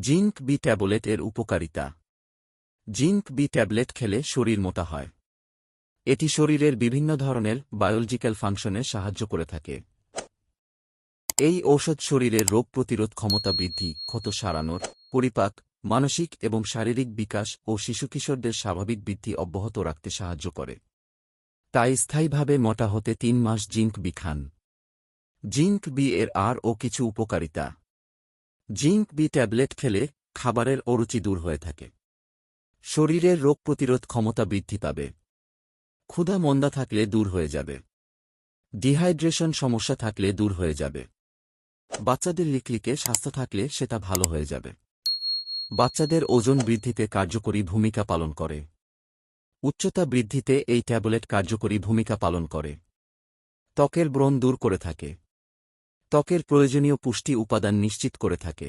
Zinc B tablet এর উপকারিতা। Zinc B tablet খেলে শরীর মোটা হয়। এটি শরীরের বিভিন্ন ধরনের বায়োলজিক্যাল ফাংশনে সাহায্য করে থাকে। এই ঔষধ শরীরের রোগ প্রতিরোধ ক্ষমতা বৃদ্ধি, ক্ষত সারানোর পরিপাক, মানসিক এবং শারীরিক বিকাশ ও শিশু কিশোরদের স্বাভাবিক বৃদ্ধি অব্যাহত রাখতে সাহায্য করে। তাই স্থায়ীভাবে মোটা হতে তিন মাস জিঙ্ক বি খান। জিঙ্ক বি এর আর ও কিছু উপকারিতা। জিঙ্ক বি ট্যাবলেট খেলে খাবারের অরুচি দূর হয়ে থাকে। শরীরের রোগ প্রতিরোধ ক্ষমতা বৃদ্ধি পাবে। ক্ষুধা মন্দা থাকলে দূর হয়ে যাবে। ডিহাইড্রেশন সমস্যা থাকলে দূর হয়ে যাবে। বাচ্চাদের লিকলিকে স্বাস্থ্য থাকলে সেটা ভালো হয়ে যাবে। বাচ্চাদের ওজন বৃদ্ধিতে কার্যকরী ভূমিকা পালন করে। উচ্চতা বৃদ্ধিতে এই ট্যাবলেট কার্যকরী ভূমিকা পালন করে। ত্বকের ব্রণ দূর করে থাকে। ত্বকের প্রয়োজনীয় পুষ্টি উপাদান নিশ্চিত করে থাকে।